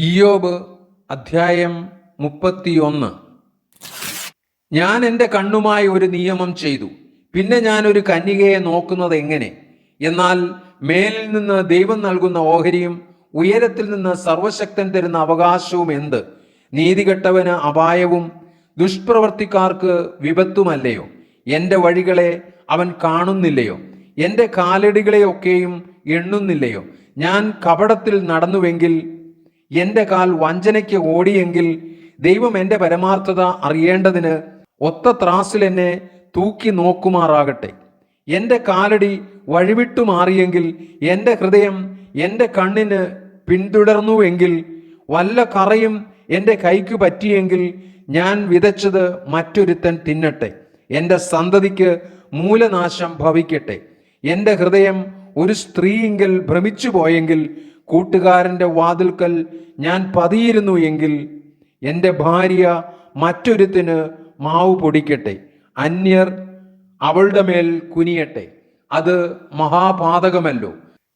ഇയോബ് അധ്യായം മുപ്പത്തിയൊന്ന്. ഞാൻ എന്റെ കണ്ണുമായി ഒരു നിയമം ചെയ്തു. പിന്നെ ഞാൻ ഒരു കന്യകയെ നോക്കുന്നത് എങ്ങനെ? എന്നാൽ മേലിൽ നിന്ന് ദൈവം നൽകുന്ന ഓഹരിയും ഉയരത്തിൽ നിന്ന് സർവശക്തൻ തരുന്ന അവകാശവും എന്ത്? നീതികെട്ടവന് അപായവും ദുഷ്പ്രവർത്തിക്കാർക്ക് വിപത്തുമല്ലയോ? എന്റെ വഴികളെ അവൻ കാണുന്നില്ലയോ? എന്റെ കാലടികളെയൊക്കെയും എണ്ണുന്നില്ലയോ? ഞാൻ കപടത്തിൽ നടന്നുവെങ്കിൽ എന്റെ കാൽ വഞ്ചനയ്ക്ക് ഓടിയെങ്കിൽ ദൈവം എന്റെ പരമാർത്ഥത അറിയേണ്ടതിന് ഒത്ത ത്രാസിൽ എന്നെ തൂക്കി നോക്കുമാറാകട്ടെ. എന്റെ കാലടി വഴിവിട്ടു മാറിയെങ്കിൽ എന്റെ ഹൃദയം എന്റെ കണ്ണിന് പിന്തുടർന്നുവെങ്കിൽ വല്ല കറയും എന്റെ കൈക്ക് പറ്റിയെങ്കിൽ ഞാൻ വിതച്ചത് മറ്റൊരുത്തൻ തിന്നട്ടെ. എന്റെ സന്തതിക്ക് മൂലനാശം ഭവിക്കട്ടെ. എന്റെ ഹൃദയം ഒരു സ്ത്രീയെങ്കിൽ ഭ്രമിച്ചു പോയെങ്കിൽ കൂട്ടുകാരന്റെ വാതിൽക്കൽ ഞാൻ പതിയിരുന്നു എങ്കിൽ എന്റെ ഭാര്യ മറ്റൊരുത്തിന് മാവ് പൊടിക്കട്ടെ അന്യർ അവളുടെ മേൽ കുനിയട്ടെ. അത് മഹാപാതകമല്ലോ.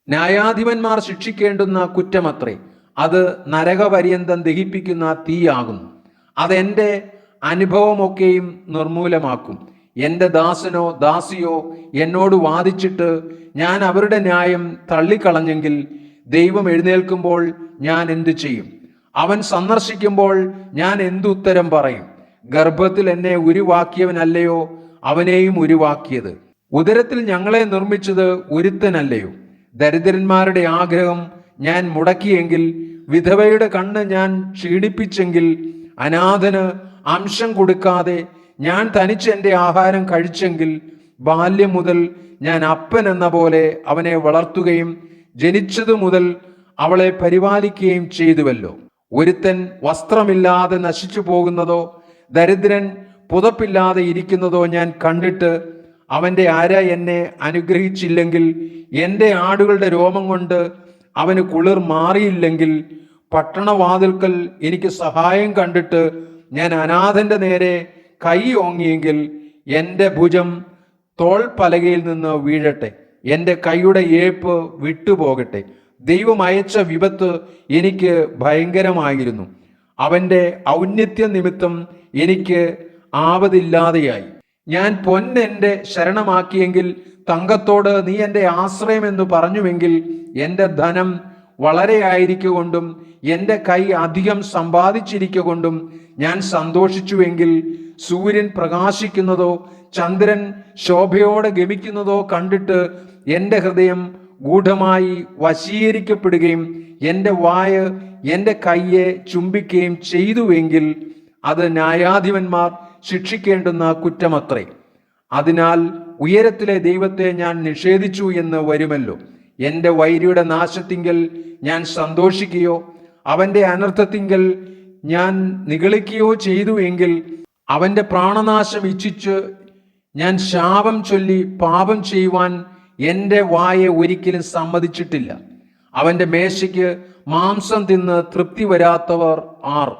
ന്യായാധിപന്മാർ ശിക്ഷിക്കേണ്ടുന്ന കുറ്റമത്രേ. അത് നരകപര്യന്തം ദഹിപ്പിക്കുന്ന തീയാകുന്നു. അതെന്റെ അനുഭവമൊക്കെയും നിർമൂലമാക്കും. എന്റെ ദാസനോ ദാസിയോ എന്നോട് വാദിച്ചിട്ട് ഞാൻ അവരുടെ ന്യായം തള്ളിക്കളഞ്ഞെങ്കിൽ ദൈവം എഴുന്നേൽക്കുമ്പോൾ ഞാൻ എന്തു ചെയ്യും? അവൻ സന്ദർശിക്കുമ്പോൾ ഞാൻ എന്തുത്തരം പറയും? ഗർഭത്തിൽ എന്നെ ഉരുവാക്കിയവനല്ലയോ? അവനെയും ഉരുവാക്കിയത്. ഉദരത്തിൽ ഞങ്ങളെ നിർമ്മിച്ചത് ഒരുത്തനല്ലയോ? ദരിദ്രന്മാരുടെ ആഗ്രഹം ഞാൻ മുടക്കിയെങ്കിൽ വിധവയുടെ കണ്ണ് ഞാൻ ക്ഷീണിപ്പിച്ചെങ്കിൽ അനാഥന് അംശം കൊടുക്കാതെ ഞാൻ തനിച്ച് എന്റെ ആഹാരം കഴിച്ചെങ്കിൽ ബാല്യം മുതൽ ഞാൻ അപ്പൻ എന്ന പോലെ അവനെ വളർത്തുകയും ജനിച്ചതു മുതൽ അവളെ പരിപാലിക്കുകയും ചെയ്തുവല്ലോ. ഒരുത്തൻ വസ്ത്രമില്ലാതെ നശിച്ചു പോകുന്നതോ ദരിദ്രൻ പുതപ്പില്ലാതെ ഇരിക്കുന്നതോ ഞാൻ കണ്ടിട്ട് അവന്റെ അര എന്നെ അനുഗ്രഹിച്ചില്ലെങ്കിൽ എന്റെ ആടുകളുടെ രോമം കൊണ്ട് അവന് കുളിർ മാറിയില്ലെങ്കിൽ പട്ടണവാതിൽക്കൽ എനിക്ക് സഹായം കണ്ടിട്ട് ഞാൻ അനാഥന്റെ നേരെ കൈ ഓങ്ങിയെങ്കിൽ എന്റെ ഭുജം തോൾ പലകയിൽ നിന്ന് വീഴട്ടെ. എന്റെ കൈയുടെ ഏപ്പ് വിട്ടുപോകട്ടെ. ദൈവം അയച്ച വിപത്ത് എനിക്ക് ഭയങ്കരമായിരുന്നു. അവന്റെ ഔന്നത്യ നിമിത്തം എനിക്ക് ആവതില്ലാതെയായി ഞാൻ പൊന്നെന്റെ ശരണമാക്കിയെങ്കിൽ തങ്കത്തോട് നീ എന്റെ ആശ്രയം എന്ന് പറഞ്ഞുവെങ്കിൽ എന്റെ ധനം വളരെ ആയിരിക്കൊണ്ടും എന്റെ കൈ അധികം സമ്പാദിച്ചിരിക്കൊണ്ടും ഞാൻ സന്തോഷിച്ചുവെങ്കിൽ സൂര്യൻ പ്രകാശിക്കുന്നതോ ചന്ദ്രൻ ശോഭയോടെ ഗമിക്കുന്നതോ കണ്ടിട്ട് എന്റെ ഹൃദയം ഗൂഢമായി വശീകരിക്കപ്പെടുകയും എന്റെ വായ എന്റെ കയ്യെ ചുംബിക്കുകയും ചെയ്തുവെങ്കിൽ അത് ന്യായാധിപന്മാർ ശിക്ഷിക്കേണ്ടുന്ന കുറ്റമത്രേ. അതിനാൽ ഉയരത്തിലെ ദൈവത്തെ ഞാൻ നിഷേധിച്ചു എന്ന് വരുമല്ലോ. എന്റെ വൈരിയുടെ നാശത്തിങ്കൽ ഞാൻ സന്തോഷിക്കുകയോ അവന്റെ അനർത്ഥത്തിങ്കൽ ഞാൻ നിഗളിക്കുകയോ ചെയ്തു എങ്കിൽ അവന്റെ പ്രാണനാശം ഇച്ഛിച്ച് ഞാൻ ശാപം ചൊല്ലി പാപം ചെയ്യുവാൻ എന്റെ വായെ ഒരിക്കലും സമ്മതിച്ചിട്ടില്ല. അവന്റെ മേശയ്ക്ക് മാംസം തിന്ന് തൃപ്തി വരാത്തവർ ആർ.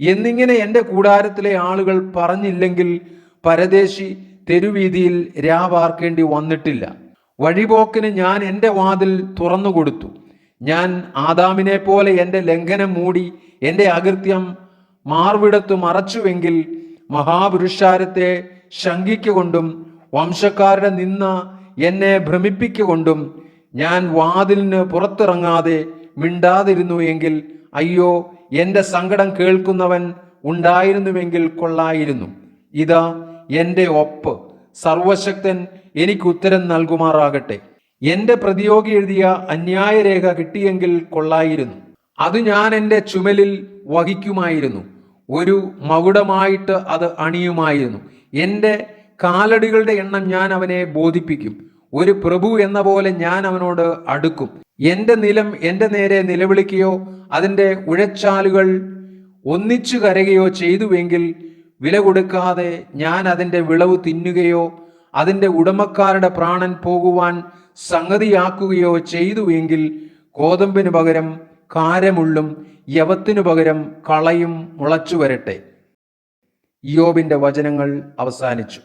എന്നിങ്ങനെ എന്റെ കൂടാരത്തിലെ ആളുകൾ പറഞ്ഞില്ലെങ്കിൽ പരദേശി തെരുവീതിയിൽ രാവാർക്കേണ്ടി വന്നിട്ടില്ല. വഴിപോക്കിന് ഞാൻ എന്റെ വാതിൽ തുറന്നു കൊടുത്തു. ഞാൻ ആദാമിനെ പോലെ എന്റെ ലംഘനം മൂടി എന്റെ അകൃത്യം മാർവിടത്തു മറച്ചുവെങ്കിൽ മഹാപുരുഷാരത്തെ ശങ്കിക്കുകൊണ്ടും വംശക്കാരുടെ നിന്ന എന്നെ ഭ്രമിപ്പിക്കൊണ്ടും ഞാൻ വാതിലിന് പുറത്തിറങ്ങാതെ മിണ്ടാതിരുന്നു എങ്കിൽ അയ്യോ എന്റെ സങ്കടം കേൾക്കുന്നവൻ ഉണ്ടായിരുന്നുവെങ്കിൽ കൊള്ളായിരുന്നു. ഇതാ എന്റെ ഒപ്പ്. സർവശക്തൻ എനിക്ക് ഉത്തരം നൽകുമാറാകട്ടെ. എന്റെ പ്രതിയോഗി എഴുതിയ അന്യായരേഖ കിട്ടിയെങ്കിൽ കൊള്ളായിരുന്നു. അത് ഞാൻ എന്റെ ചുമലിൽ വഹിക്കുമായിരുന്നു. ഒരു മകുടമായിട്ട് അത് അണിയുമായിരുന്നു. എന്റെ കാലടികളുടെ എണ്ണം ഞാൻ അവനെ ബോധിപ്പിക്കും. ഒരു പ്രഭു എന്ന പോലെ ഞാൻ അവനോട് അടുക്കും. എന്റെ നിലം എന്റെ നേരെ നിലവിളിക്കുകയോ അതിന്റെ ഉഴച്ചാലുകൾ ഒന്നിച്ചു കരയുകയോ ചെയ്തുവെങ്കിൽ വില കൊടുക്കാതെ ഞാൻ അതിന്റെ വിളവ് തിന്നുകയോ അതിന്റെ ഉടമക്കാരുടെ പ്രാണൻ പോകുവാൻ സംഗതിയാക്കുകയോ ചെയ്തുവെങ്കിൽ കോതമ്പിന് പകരം കാരമുള്ളും യവത്തിനു പകരം കളയും മുളച്ചു വരട്ടെ യോബിന്റെ വചനങ്ങൾ അവസാനിച്ചു.